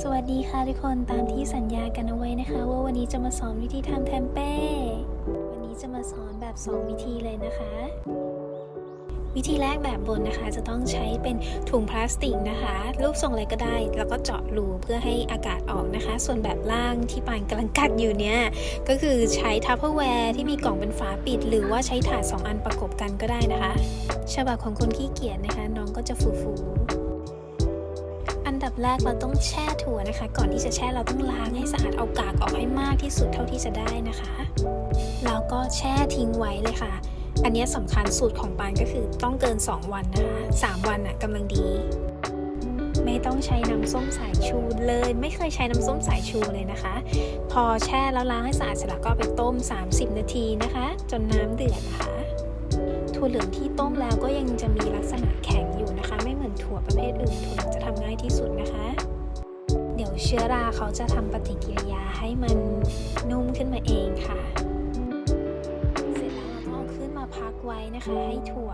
สวัสดีค่ะทุกคนตามที่สัญญากันเอาไว้นะคะ ว่าวันนี้จะมาสอนวิธีทำแทมเป้ วันนี้จะมาสอนแบบ 2 วิธีเลยนะคะ วิธีแรกแบบบนนะคะจะต้องใช้เป็นถุงพลาสติกนะคะ รูปทรงอะไรก็ได้ แล้วก็เจาะรูเพื่อให้อากาศออกนะคะ ส่วนแบบล่างที่ปานกำลังกัดอยู่เนี่ย ก็คือใช้ทัพเปอร์แวร์ที่มีกล่องเป็นฝาปิด หรือว่าใช้ถาดสองอันประกบกันก็ได้นะคะ ฉบับของคนขี้เกียจนะคะ น้องก็จะฟูๆ ดับแรกเราต้องแช่ถั่วนะคะ ก่อนที่จะแช่เราต้องล้างให้สะอาดเอากากออกให้มากที่สุดเท่าที่จะได้นะคะแล้วก็แช่ทิ้งไว้เลยค่ะ อันนี้สำคัญสูตรของปานก็คือต้องเกิน 2 วันนะคะ3วันน่ะกำลังดี ไม่ต้องใช้น้ำส้มสายชูเลย ไม่เคยใช้น้ำส้มสายชูเลยนะคะ พอแช่แล้วล้างให้สะอาดเสร็จแล้วก็ไปต้ม 30 นาทีนะคะ จนน้ำเดือดนะคะถั่วเหลืองที่ต้มแล้วก็ยังจะมีลักษณะแข็งอยู่นะคะ เชื้อราเขาจะทำปฏิกิริยาให้มันนุ่มขึ้นมาเองค่ะ เสร็จแล้วเราเอาขึ้นมาพักไว้นะคะ ให้ถั่ว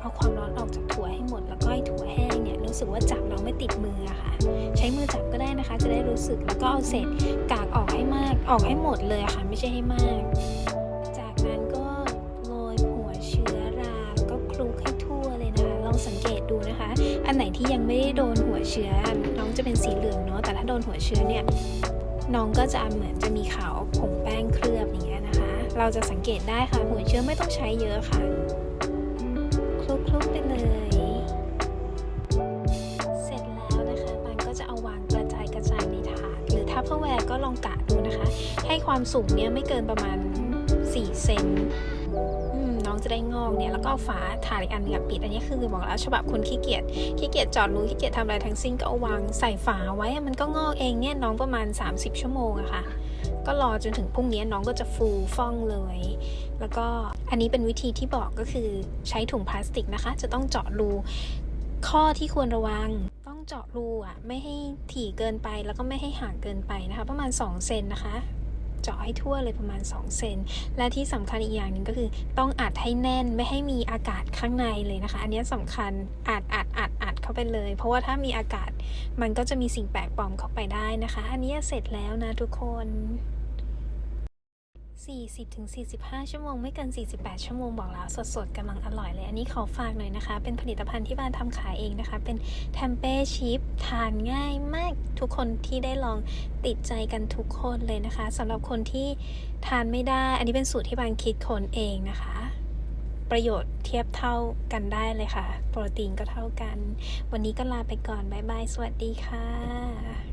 เอาความร้อนออกจากถั่วให้หมด แล้วก็ให้ถั่วแห้งเนี่ยรู้สึกว่าจับเราไม่ติดมือะค่ะ ใช้มือจับก็ได้นะคะ จะได้รู้สึกแล้วก็เอาเศษกากออกให้มาก ออกให้หมดเลยะค่ะ ไม่ใช่ให้มากจากนั้นก็โรยหัวเชื้อราก็คลุกให้ทั่วเลยนะคะลองสังเกต ดูนะคะ อันไหนที่ยังไม่ได้โดนหัวเชื้อ น้องจะเป็นสีเหลืองเนาะ แต่ถ้าโดนหัวเชื้อเนี่ย น้องก็จะเหมือนจะมีขาวผงแป้งเคลือบอย่างเงี้ยนะคะ เราจะสังเกตได้ค่ะ หัวเชื้อไม่ต้องใช้เยอะค่ะ คลุกๆไปเลย เสร็จแล้วนะคะปันก็จะเอาวางกระจายกระจายในถาด หรือถ้าเพื่อแวร์ก็ลองกะดูนะคะ ให้ความสูงเนี้ยไม่เกินประมาณ4เซน ได้งอกเนี่ยแล้วก็ฝาถาดอีกอันหนึงปิด อันนี้คือบอกแล้วฉบับคนขี้เกียจขี้เกียจเจอดรูขี้เกียจทำอะไรทั้งสิ้นก็เอาวางใส่ฝาไว้มันก็งอกเองเนี่ยน้องประมาณ 30 ชั่วโมงอะค่ะก็รอจนถึงพรุ่งนี้น้องก็จะฟูฟ่องเลย แล้วก็อันนี้เป็นวิธีที่บอกก็คือใช้ถุงพลาสติกนะคะ จะต้องเจาะรูข้อที่ควรระวังต้องเจาะรูอะไม่ให้ถี่เกินไปแล้วก็ไม่ให้ห่างเกินไปนะคะ ประมาณ 2 เซนนะคะ เจาะให้ทั่วเลยประมาณ 2 เซน และที่สำคัญอีกอย่างหนึ่งก็คือ ต้องอัดให้แน่นไม่ให้มีอากาศข้างในเลยนะคะ อันนี้สำคัญอัดอัดอัดอัดเข้าไปเลย เพราะว่าถ้ามีอากาศมันก็จะมีสิ่งแปลกปลอมเข้าไปได้นะคะ อันนี้เสร็จแล้วนะทุกคน 40-45 ชั่วโมง ไม่เกิน 48 ชั่วโมง บอกแล้ว สดๆกำลังอร่อยเลย อันนี้ขอฝากหน่อยนะคะ เป็นผลิตภัณฑ์ที่บ้านทำขายเองนะคะ เป็นแทมเป้ชิพทานง่ายมากทุกคนที่ได้ลองติดใจกันทุกคนเลยนะคะสำหรับคนที่ทานไม่ได้ อันนี้เป็นสูตรที่บ้านคิดค้นเองนะคะ ประโยชน์เทียบเท่ากันได้เลยค่ะ โปรตีนก็เท่ากัน วันนี้ก็ลาไปก่อน บ๊ายบาย สวัสดีค่ะ